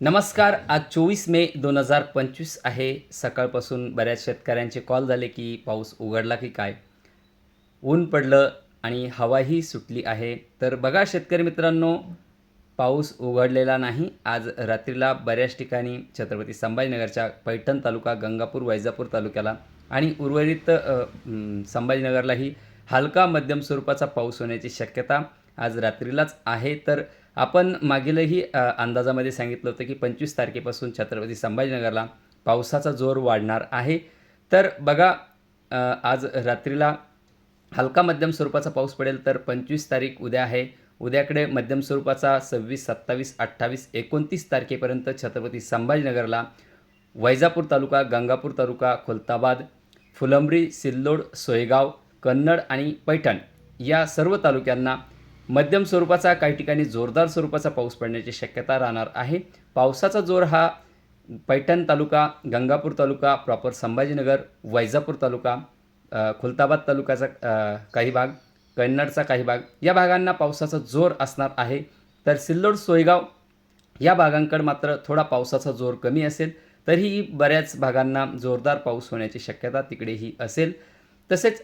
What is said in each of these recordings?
नमस्कार आज चोवीस मे दोन हजार पंचवीस आहे. सकाळपासून बऱ्याच शेतकऱ्यांचे कॉल झाले की पाऊस उघडला की काय? ऊन पडलं आणि हवाही सुटली आहे. तर बघा शेतकरी मित्रांनो पाऊस उघडलेला नाही. आज रात्रीला बऱ्याच ठिकाणी छत्रपती संभाजीनगरच्या पैठण तालुका गंगापूर वैजापूर तालुक्याला आणि उर्वरित संभाजीनगरलाही हलका मध्यम स्वरूपाचा पाऊस होण्याची शक्यता आज रात्रीलाच आहे. तर आपण मागीलही अंदाजामध्ये सांगितलं होतं की पंचवीस तारखेपासून छत्रपती संभाजीनगरला पावसाचा जोर वाढणार आहे. तर बघा आज रात्रीला हलका मध्यम स्वरूपाचा पाऊस पडेल तर पंचवीस तारीख उद्या आहे. उद्याकडे मध्यम स्वरूपाचा सव्वीस सत्तावीस अठ्ठावीस एकोणतीस तारखेपर्यंत छत्रपती संभाजीनगरला वैजापूर तालुका गंगापूर तालुका खुलताबाद फुलंब्री सिल्लोड सोयगाव कन्नड आणि पैठण या सर्व तालुक्यांना मध्यम स्वरूपाचा काही ठिकाणी जोरदार स्वरूपाचा पाऊस पडण्याची शक्यता राहणार आहे. पावसाचा जोर हा पैठण तालुका गंगापूर तालुका प्रॉपर संभाजीनगर वैजापूर तालुका खुलताबाद तालुक्याचा काही भाग कन्नडचा काही भाग या भागांना पावसाचा जोर असणार आहे. तर सिल्लोड सोयगाव या भागांकडे मात्र थोडा पावसाचा जोर कमी असेल. तरीही बऱ्याच भागांना जोरदार पाऊस होण्याची शक्यता तिकडेही असेल. तसेच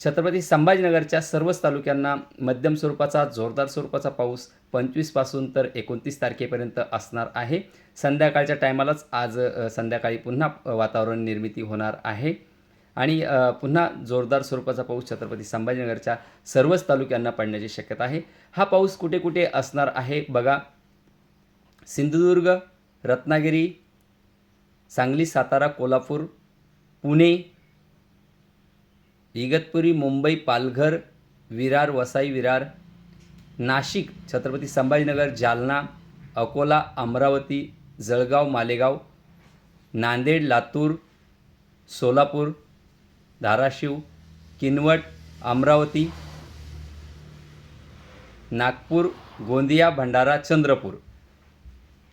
छत्रपती संभाजीनगरच्या सर्वच तालुक्यांना मध्यम स्वरूपाचा जोरदार स्वरूपाचा पाऊस पंचवीसपासून तर एकोणतीस तारखेपर्यंत असणार आहे. संध्याकाळच्या टायमालाच आज संध्याकाळी पुन्हा वातावरण निर्मिती होणार आहे. आणि पुन्हा जोरदार स्वरूपाचा पाऊस छत्रपती संभाजीनगरच्या सर्वच तालुक्यांना पडण्याची शक्यता आहे. हा पाऊस कुठे कुठे असणार आहे बघा. सिंधुदुर्ग रत्नागिरी सांगली सातारा कोल्हापूर पुणे इगतपुरी मुंबई पालघर विरार वसाई विरार नाशिक छत्रपती संभाजीनगर जालना अकोला अमरावती जळगाव मालेगाव नांदेड लातूर सोलापूर धाराशिव किनवट अमरावती नागपूर गोंदिया भंडारा चंद्रपूर.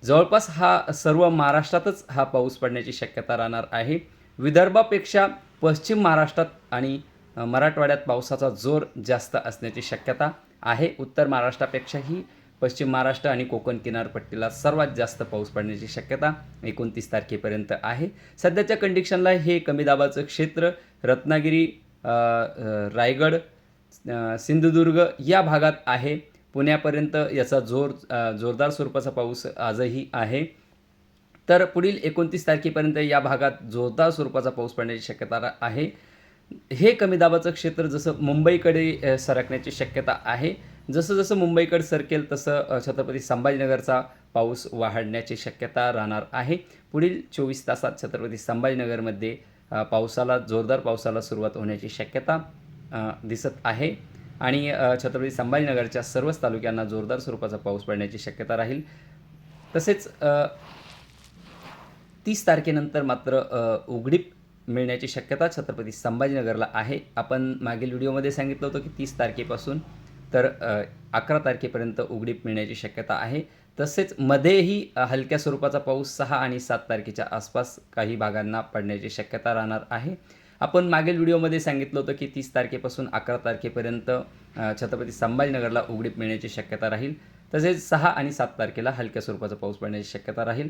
जवळपास हा सर्व महाराष्ट्रातच हा पाऊस पडण्याची शक्यता राहणार आहे. विदर्भापेक्षा पश्चिम महाराष्ट्रात आणि मराठवाड्यात पावसाचा जोर जास्त असण्याची शक्यता आहे. उत्तर महाराष्ट्रापेक्षाही पश्चिम महाराष्ट्र आणि कोकण किनारपट्टीला सर्वात जास्त पाऊस पडण्याची शक्यता एकोणतीस तारखेपर्यंत आहे. सध्याच्या कंडिशनला हे कमी दाबाचं क्षेत्र रत्नागिरी रायगड सिंधुदुर्ग या भागात आहे. पुण्यापर्यंत याचा जोर जोरदार स्वरूपाचा पाऊस आजही आहे. तर पुढील एकोणतीस तारखेपर्यंत या भागात जोरदार स्वरूपाचा पाऊस पडण्याची शक्यता आहे. हे कमी दाबाचं क्षेत्र जसं मुंबईकडे सरकण्याची शक्यता आहे जसं जसं मुंबईकडे सरकेल तसं छत्रपती संभाजीनगरचा पाऊस वाढण्याची शक्यता राहणार आहे. पुढील चोवीस तासात छत्रपती संभाजीनगरमध्ये पावसाला जोरदार पावसाला सुरुवात होण्याची शक्यता दिसत आहे. आणि छत्रपती संभाजीनगरच्या सर्वच तालुक्यांना जोरदार स्वरूपाचा पाऊस पडण्याची शक्यता राहील. तसेच तीस तारखेनंतर मात्र उघडीप मिळण्याची शक्यता छत्रपती संभाजीनगरला आहे. आपण मागील व्हिडिओमध्ये सांगितलं होतं की तीस तारखेपासून तर अकरा तारखेपर्यंत उघडीप मिळण्याची शक्यता आहे. तसेच मध्येही हलक्या स्वरूपाचा पाऊस सहा आणि सात तारखेच्या आसपास काही भागांना पडण्याची शक्यता राहणार आहे. आपण मागील व्हिडिओमध्ये सांगितलं होतं की तीस तारखेपासून अकरा तारखेपर्यंत छत्रपती संभाजीनगरला उघडीप मिळण्याची शक्यता राहील. तसेच सहा आणि सात तारखेला हलक्या स्वरूपाचा पाऊस पडण्याची शक्यता राहील.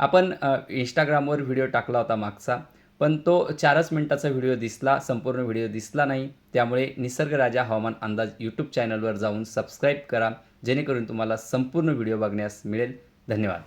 आपण इंस्टाग्रामवर व्हिडिओ टाकला होता मागचा. पण तो चारच मिनटाचा व्हिडिओ दिसला संपूर्ण व्हिडिओ दिसला नाही. त्यामुळे निसर्ग राजा हवामान अंदाज यूट्यूब चॅनलवर जाऊन सबस्क्राईब करा जेणेकरून तुम्हाला संपूर्ण व्हिडिओ बघण्यास मिळेल. धन्यवाद.